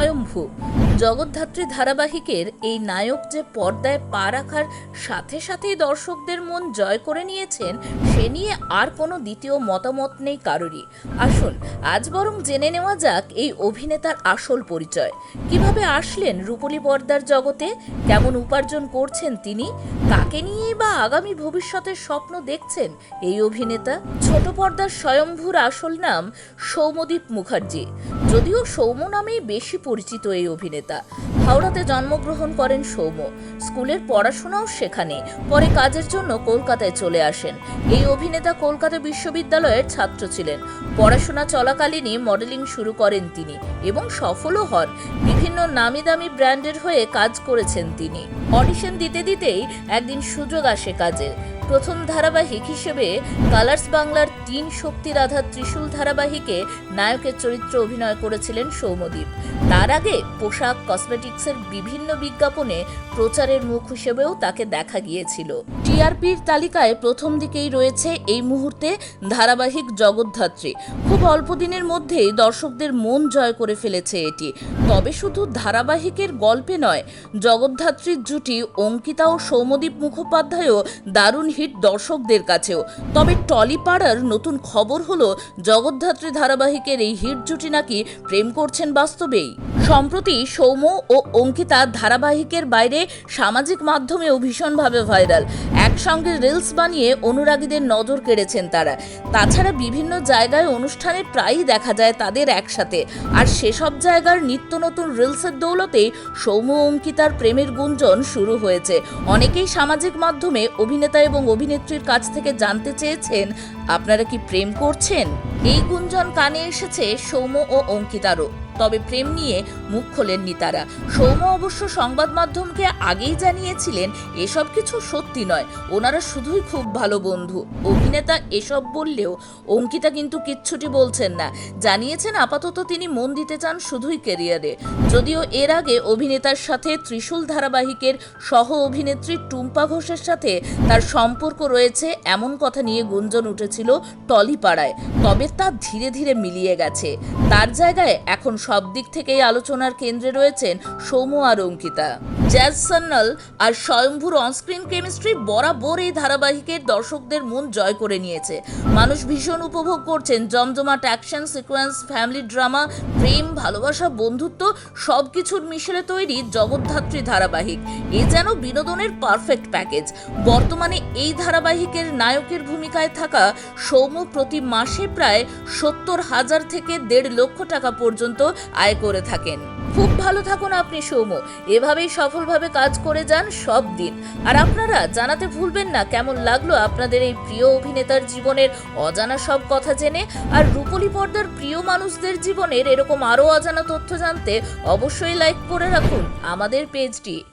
স্বয়ম্ভু জগদ্ধাত্রী ধারাবাহিকের এই নায়ক যে পর্দায় পা রাখার সাথে সাথেই দর্শকদের মন জয় করে নিয়েছেন, সে নিয়ে আর কোনো দ্বিতীয় মতামত নেই কারোরই। আসুন, আজ বরং জেনে নেওয়া যাক এই অভিনেতার আসল পরিচয়। কীভাবে আসলেন রূপলী পর্দার জগতে? কেমন উপার্জন করছেন তিনি? কাকে নিয়েই বা আগামী ভবিষ্যতের স্বপ্ন দেখছেন এই অভিনেতা? ছোট পর্দার স্বয়ম্ভুর আসল নাম সৌমদীপ মুখার্জি। যদিও সৌম নামেই বেশি পরিচিত এই অভিনেতা। হাওড়াতে জন্মগ্রহণ করেন সৌম স্কুলের পড়াশোনাও সেখানে। পরে কাজের জন্য কলকাতায় চলে আসেন। এই অভিনেতা কলকাতা বিশ্ববিদ্যালয়ের ছাত্র ছিলেন। পড়াশোনা চলাকালীনই মডেলিং শুরু করেন তিনি এবং সফলও হন। বিভিন্ন নামি দামি ব্র্যান্ডের হয়ে কাজ করেছেন তিনি। অডিশন দিতে দিতেই একদিন সুযোগ আসে কাজের প্রথম ধারাবাহিক হিসেবে কালার্স বাংলার তিন শক্তির আধার ত্রিশূল ধারাবাহিকে নায়কের চরিত্রে অভিনয় করেছিলেন সৌমদীপ। তার আগে পোশাক, কসমেটিক্সের বিভিন্ন বিজ্ঞাপনে প্রচারের মুখ হিসেবেও তাকে দেখা গিয়েছিল। টিআরপির তালিকায় প্রথম দিকেই রয়েছে এই মুহূর্তে ধারাবাহিক জগদ্ধাত্রী। খুব অল্প দিনের মধ্যেই দর্শকদের মন জয় করে ফেলেছে এটি। তবে শুধু ধারাবাহিকের গল্পে নয়, জগদ্ধাত্রীর জুটি অঙ্কিতা ও সৌমদীপ মুখোপাধ্যায়ও দারুণ হিট দর্শকদের কাছেও। তবে টলিপাড়ার নতুন খবর হলো, জগদ্ধাত্রী ধারাবাহিকের এই হিট জুটি নাকি প্রেম করছেন বাস্তবেই। সম্প্রতি সৌম ও অঙ্কিতা ধারাবাহিকের বাইরে সামাজিক মাধ্যমেও ভীষণভাবে ভাইরাল। একসঙ্গে রিলস বানিয়ে অনুরাগীদের নজর কেড়েছেন তারা। তাছাড়া বিভিন্ন জায়গায় অনুষ্ঠানে প্রায়ই দেখা যায় তাদের একসাথে। আর সেসব জায়গার নিত্য নতুন রিলসের দৌলতেই সৌম অঙ্কিতার প্রেমের গুঞ্জন শুরু হয়েছে। অনেকেই সামাজিক মাধ্যমে অভিনেতা এবং অভিনেত্রীর কাছ থেকে জানতে চেয়েছেন, আপনারা কি প্রেম করছেন? এই গুঞ্জন কানে এসেছে সৌম ও অঙ্কিতারও। তবে প্রেম নিয়ে মুখ খোলেননি তারা। সৌম অবশ্য সংবাদ মাধ্যমকে আগেই জানিয়েছিলেন, এসব কিছু সত্যি নয়। ওনারা শুধুই খুব ভালো বন্ধু। অভিনেতা এসব বললেও অঙ্কিতা কিন্তু কিচ্ছুটি বলছেন না। জানিয়েছেন আপাতত তিনি মন দিতে চান শুধুই ক্যারিয়ারে। যদিও এর আগে অভিনেতার সাথে ত্রিশূল ধারাবাহিকের সহ অভিনেত্রী টুম্পা ঘোষের সাথে তার সম্পর্ক রয়েছে, এমন কথা নিয়ে গুঞ্জন উঠেছিল টলিপাড়ায়। তবে তা ধীরে ধীরে মিলিয়ে গেছে। তার জায়গায় এখন সব দিক থেকেই আলোচনার কেন্দ্রে রয়েছেন সৌম্য আর অঙ্কিতা। জ্যাজ সান্নাল আর স্বয়ম্ভুর অনস্ক্রিন কেমিস্ট্রি বরাবর এই ধারাবাহিকের দর্শকদের মন জয় করে নিয়েছে। মানুষ ভীষণ উপভোগ করছেন জমজমাট অ্যাকশন সিকোয়েন্স, ফ্যামিলি ড্রামা, প্রেম, ভালোবাসা, বন্ধুত্ব সব কিছুর মিশেলে তৈরি জগদ্ধাত্রী ধারাবাহিক। এ যেন বিনোদনের পারফেক্ট প্যাকেজ বর্তমানে এই ধারাবাহিকের নায়কের ভূমিকায় থাকা সৌম্য প্রতি মাসে প্রায় সত্তর হাজার থেকে দেড় লক্ষ টাকা পর্যন্ত আয় করে থাকেন। খুব ভালো থাকুন আপনি, সৌম্য। এভাবেই সফলভাবে কাজ করে যান সব দিন। আর আপনারা জানাতে ভুলবেন না কেমন লাগল আপনাদের এই প্রিয় অভিনেতার জীবনের অজানা সব কথা জেনে। আর রূপলি পর্দার প্রিয় মানুষদের জীবনের এরকম আরও অজানা তথ্য জানতে অবশ্যই লাইক করে রাখুন আমাদের পেজটি